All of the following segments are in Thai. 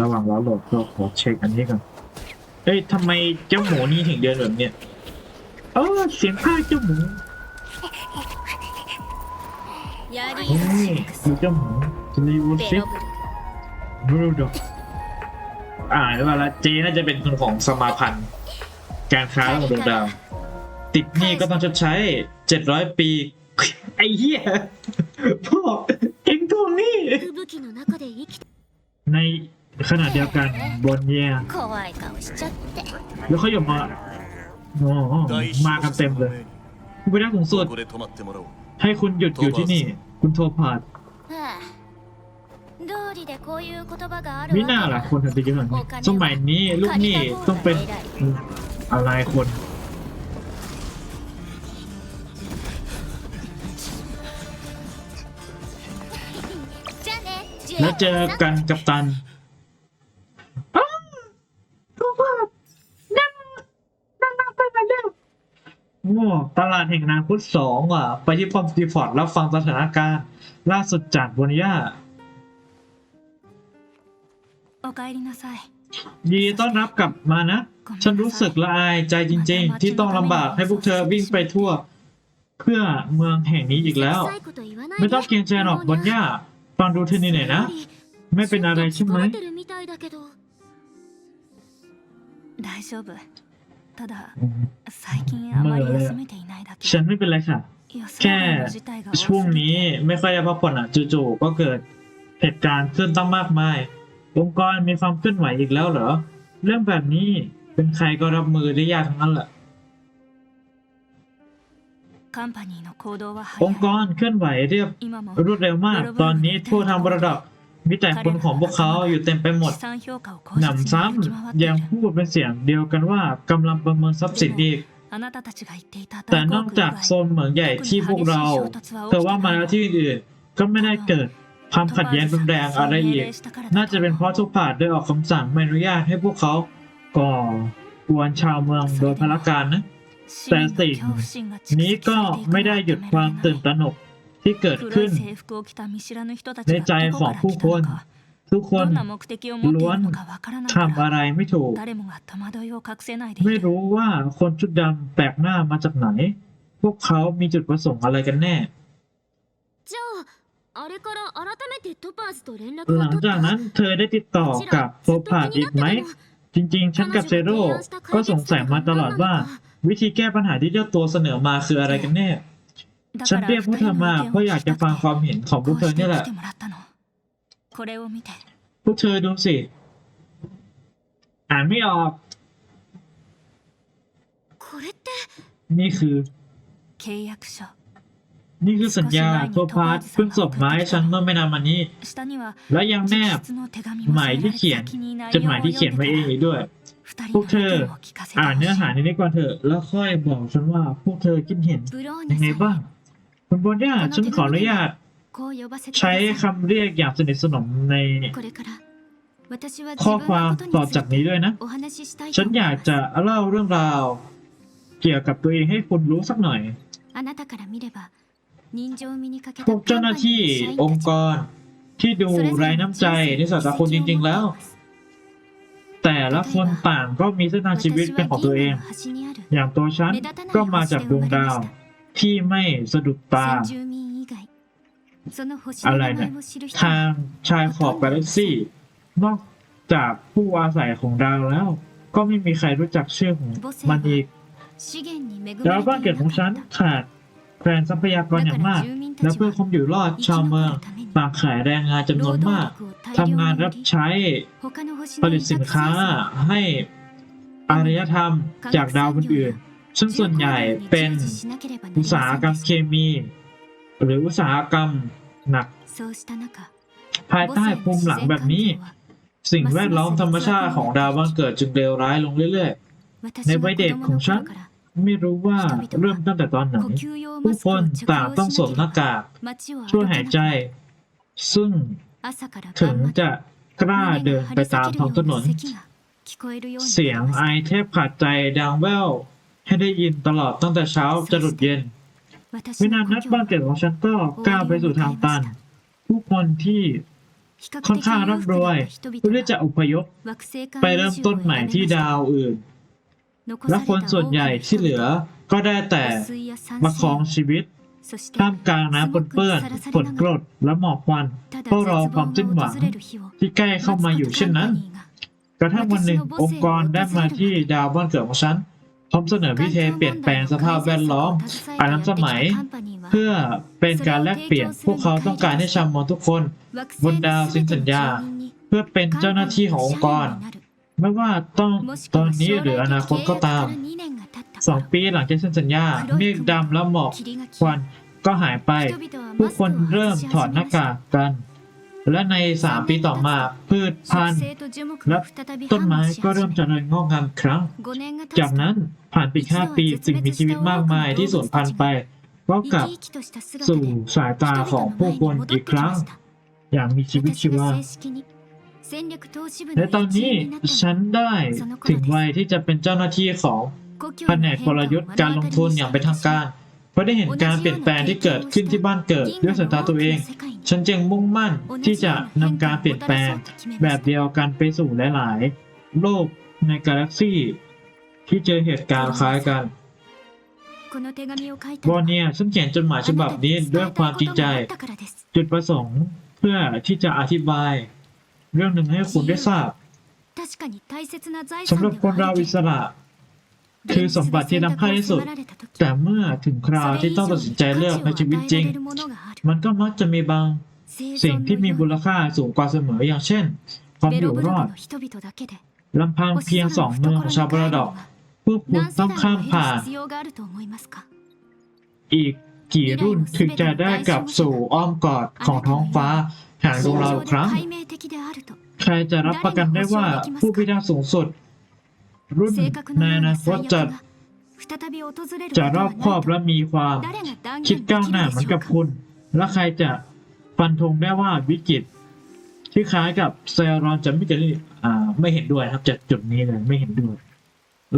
ระหว่างรอโหลดก็ขอเช็คอันนี้ก่อนเอ้ยทำไมเจ้าหมูนี่ถึงเดินแบบเนี้ยเออเสียงภาเจ้าหมูนี้ดูเจ้าหมูจะรีวิวซิบูดอกอ่านล้วละเจน่าจะเป็นคนของสมาพันธ์ การค้าระหว่างดวงดาว ติดหนี้ก็ต้องชดใช้เจ็ดร้อยปี ไอ้เหี้ยพ่อเอ็งทวงนี้ใน ขณะเดียวกันบนเยีย 怖い顔しちゃって แล้วเขาอยู่มาโอ้โหมากันเต็มเลยผู้บริหารสูงสุด ここで止まってもらおう ให้คุณหยุดอยู่ที่นี่ คุณโทรผ่าน はあ道理でこういう言葉がある มิ わけ น่าล่ะคนถึงจะเยอะแบบนี้สมัยนี้ลูกหนี้ต้องเป็นอะไรคน じゃあねジュ แล้วเจอกันกับตัน ตลาดแห่งนางพุทธสองอะ ไปที่ป้อมตีฟอร์ดแล้วฟังสถานการณ์ล่าสุดจากบนย่าดีต้อนรับกลับมานะ ฉันรู้สึกละอายใจจริง ๆ ที่ต้องลำบากให้พวกเธอวิ่งไปทั่ว เพื่อเมืองแห่งนี้อีกแล้ว ไม่ต้องเกรงใจหรอกบนย่าฟังดูเธอนี่หน่อยนะ ไม่เป็นอะไรใช่ไหม たいだけど大丈夫ただ อืม 最近あまり休めていないだけ ฉันไม่เป็นไรค่ะ 予想 แค่ 外の事態が多す ช่วง ぎて นี้ไม่ค่อยได้พักผ่อนอ่ะจู่ๆก็เกิดเหตุการณ์ขึ้นตั้งมากมาย องค์กรมีความเคลื่อนไหวอีกแล้วเหรอ เรื่องแบบนี้เป็นใครก็รับมือได้ยากทั้งนั้นแหละ カンパニーの行動は องค์ก 早い รเคลื่อนไหวเรียบ 今も รวดเร็วมาก ตอนนี้ทั่วทางระดับ มิจัยคุณของพวกเขาอยู่เต็มไปหมดหนำซ้ำยังพูดเป็นเสียงเดียวกันว่ากำลังประเมินทรัพย์สินอีกแต่นอกจากโซนเหมืองใหญ่ที่พวกเราเธอว่ามาแล้วที่อื่นก็ไม่ได้เกิดความขัดแย้งรุนแรงอะไรอีก น่าจะเป็นเพราะทุกฝ่ายได้ออกคำสั่งไม่อนุญาตให้พวกเขาก่อกวนชาวเมืองโดยพละการนะ แต่สิ่งนี้ก็ไม่ได้หยุดความตื่นตระหนก ที่เกิดขึ้น ในใจของผู้คน ทุกคนล้วนทำอะไรไม่ถูก ไม่รู้ว่าคนชุดดำแปลกหน้ามาจากไหน พวกเขามีจุดประสงค์อะไรกันแน่หลังจากนั้นเธอได้ติดต่อกับโฟพาดอีกไหม จริงๆ ฉันกับเซโร่ก็สงสัยมาตลอดว่า วิธีแก้ปัญหาที่เจ้าตัวเสนอมาคืออะไรกันแน่ ฉันเรียกผู้เธอมาเพราะอยากจะฟังความเห็นของพวกเธอเนี่ยแหละ พวกเธอดูสิ อ่านไม่ออก นี่คือ นี่คือสัญญาตัวพาร์ทเพิ่งส่งมาให้ฉันเมื่อไม่นานมานี้ และยังแนบหมายที่เขียนจดหมายที่เขียนไว้เองด้วยพวกเธออ่านเนื้อหาในนี้ก่อนเถอะ แล้วค่อยบอกฉันว่าพวกเธอคิดเห็นยังไงบ้าง คุณบุย่าฉันขออนุญาต ใช้คำเรียกอย่างสนิทสนมในข้อความต่อจากนี้ด้วยนะ ฉันอยากจะเล่าเรื่องราว เกี่ยวกับตัวเองให้คุณรู้สักหน่อย พวกเจ้าหน้าที่องค์กรที่ดูไร้น้ำใจในสัตว์คนจริง ๆ แล้ว แต่ละคนต่างก็มีเส้นทางชีวิตเป็นของตัวเอง อย่างตัวฉันก็มาจากดวงดาว ที่ไม่สะดุดตา อะไรเนี่ยทางชายขอบกาแล็กซี่ นอกจากผู้อาศัยของดาวแล้ว ก็ไม่มีใครรู้จักชื่อของมันอีกดาวบ้านเกิดของฉันขาดแคลนทรัพยากรอย่างมาก และเพื่อความอยู่รอดชาวเมืองต่างขายแรงงานจำนวนมากทำงานรับใช้ผลิตสินค้าให้อารยธรรมจากดาวอื่นๆ ซึ่งส่วนใหญ่เป็นอุตสาหกรรมเคมี หรืออุตสาหกรรมหนัก ภายใต้ภูมิหลังแบบนี้ สิ่งแวดล้อมธรรมชาติของดาวบ้านเกิดจึงเลวร้ายลงเรื่อยๆ ในวัยเด็กของฉันไม่รู้ว่าเริ่มตั้งแต่ตอนไหนผู้คนต่างต้องสวมหน้ากากช่วยหายใจ ซึ่งถึงจะกล้าเดินไปตามท้องถนน เสียงไอแทบขาดใจดังแว่ว ให้ได้ยินตลอดตั้งแต่เช้าจรดเย็นวินาทีนัดบ้านเกิดของฉันก็ก้าวไปสู่ทางตัน ผู้คนที่ค่อนข้างร่ำรวยเพื่อจะอพยพไปเริ่มต้นใหม่ที่ดาวอื่น และคนส่วนใหญ่ที่เหลือก็ได้แต่ประคองชีวิตท่ามกลางน้ำปนเปื้อนฝนกรดและหมอกควันเพื่อรอความสิ้นหวังที่ใกล้เข้ามาอยู่เช่นนั้น กระทั่งวันหนึ่งองค์กรได้มาที่ดาวบ้านเกิดของฉัน พร้อมเสนอวิธีเปลี่ยนแปลงสภาพแวดล้อมอันล้ำสมัย เพื่อเป็นการแลกเปลี่ยน พวกเขาต้องการให้ชาวมอญทุกคนบนดาวสินสัญญา เพื่อเป็นเจ้าหน้าที่ขององค์กร ไม่ว่าต้องตอนนี้หรืออนาคตก็ตามสองปีหลังจากเซ็นสัญญา เมฆดำและหมอกควันก็หายไป ผู้คนเริ่มถอดหน้ากากกัน และในสามปีต่อมาพืชพันธุ์และต้นไม้ก็เริ่มเจริญงอกงามครั้ง จากนั้นผ่านไปห้าปีสิ่งมีชีวิตมากมายที่สูญพันธุ์ไปก็กลับสู่สายตาของผู้คนอีกครั้ง อย่างมีชีวิตชีวาและตอนนี้ฉันได้ถึงวัยที่จะเป็นเจ้าหน้าที่ของแผนกกลยุทธ์การลงทุนอย่างเป็นทางการ เพราะได้เห็นการเปลี่ยนแปลงที่เกิดขึ้นที่บ้านเกิดด้วยสายตาตัวเอง ฉันจึงมุ่งมั่นที่จะนำการเปลี่ยนแปลงแบบเดียวกันไปสู่หลาย ๆ โลกในกาแล็กซี่ ที่เจอเหตุการณ์คล้ายกันววออนเนีเนียยฉันเขียนจดหมายฉบับนี้ด้วยความจริงใจ จุดประสงค์เพื่อที่จะอธิบาย เรื่องหนึ่งให้คุณได้ทราบสำหรับคนเราอิสระ คือสมบัติที่ล้ำค่าที่สุด แต่เมื่อถึงคราวที่ต้องตัดสินใจเลือกในชีวิตจริง มันก็มักจะมีบางสิ่งที่มีมูลค่าสูงกว่าเสมออย่างเช่น ความอยู่รอดลำพังเพียงสองเมืองของชาวบราดอกพวกคุณต้องข้ามผ่าน อีกกี่รุ่นถึงจะได้กลับสู่อ้อมกอดของท้องฟ้าแห่งดวงเราอีกครั้ง ใครจะรับประกันได้ว่าผู้พิทักษ์สูงสุด รุ่นในอนาคตจะจะรอบคอบและมีความคิดก้าวหน้าเหมือนกับคุณ และใครจะฟันธงได้ว่าวิกฤตที่คล้ายกับเซรอนจะไม่เกิดขึ้นอ่าไม่เห็นด้วยนะครับจากจุดนี้เลยไม่เห็นด้วย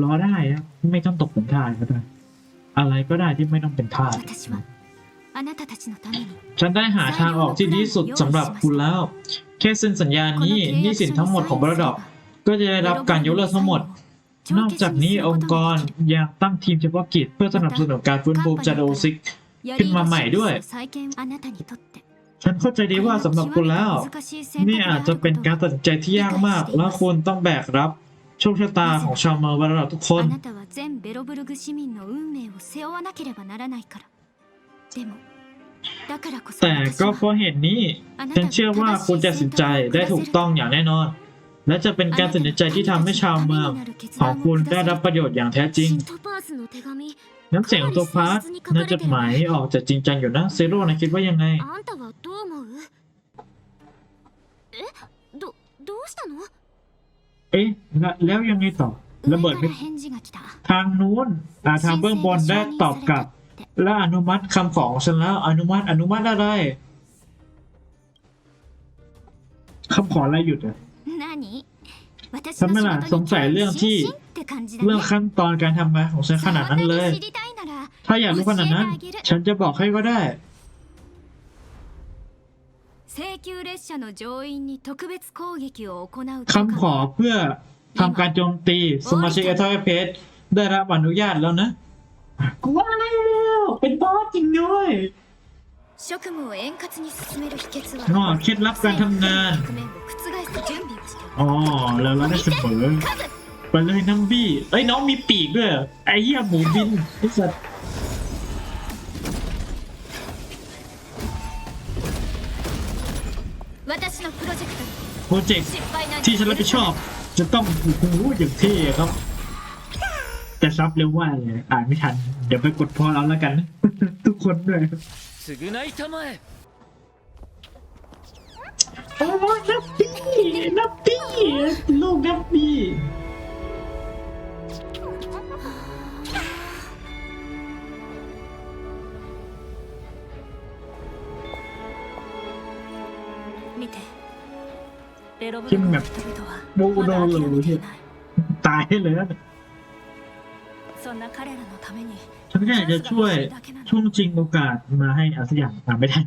รอได้นะไม่ต้องตกเป็นทาสก็ได้อะไรก็ได้ที่ไม่ต้องเป็นทาสฉันได้หาทางออกที่ดีที่สุดสำหรับคุณแล้ว แค่เซ็นสัญญานี้หนี้สินทั้งหมดของบรดอกก็จะได้รับการยกเลิกทั้งหมด นอกจากนี้องค์กรยังตั้งทีมเฉพาะกิจเพื่อสนับสนุนการฟื้นฟูจาดโอซิกขึ้นมาใหม่ด้วย ฉันเข้าใจดีว่าสำหรับคุณแล้ว นี่อาจจะเป็นการตัดใจที่ยากมาก และคุณต้องแบกรับโชคชะตาของชาวเมืองวาราทุกคนแต่ก็เพราะเหตุนี้ ฉันเชื่อว่าคุณจะตัดสินใจได้ถูกต้องอย่างแน่นอน และจะเป็นการตัดสินใจที่ทำให้ชาวเมืองของคุณได้รับประโยชน์อย่างแท้จริง น้ำเสียงของตัวพาร์ทในจะหมายออกจะจริงจังอยู่นะเซโร่นะคิดว่ายังไงเอ๊ะแล้วยังไงต่อระเบิดทางนู้นทางเบื้องบนได้ตอบกลับ และอนุมัติคำของฉันแล้วอนุมัติอนุมัติอะไรคำขออะไรหยุดอะ ทำขไหมล่ะสงสัยเรื่องที่เรื่องขั้นตอนการทำงานของฉันขนาดนั้นเลย ถ้าอยากรู้ขนาดนั้น ฉันจะบอกให้ก็ได้คำขอเพื่อทำการโจมตีสมาชิกเอทอเพจได้รับอนุญาตแล้วนะ กูว้าวเป็นบอสจริงด้วย 職務を円滑に進める秘訣 อ๋อ は เคล็ดลับการทำงาน 局面を覆す準備をしておく อ๋อ แล้วเราได้เสมอไปเลยน้องบี้เอ้ยน้องมีปีกด้วยเหรอไอ้เหี้ยหมูบินไอ้สัตว์ 私のプロジェクトに โปรเจกต์ 失敗な ที่ฉันรับผิดชอบ จะต้องถูกรู้อย่างเท่ครับ แต่ซับเร็วว่าเลยอ่านไม่ทัน เดี๋ยวไปกดพอเอาแล้วกัน ทุกคนด้วย 償いたまえ โอ้ยนับปี้นับปี้ลูกนับปี้ 見てベロブルグの人々はまだ諦めていない ตายให้เลยนะ そんな彼らのために แค่อยากจะช่วยช่วงจริงโอกาสมาให้อาสยามทำไม่ได้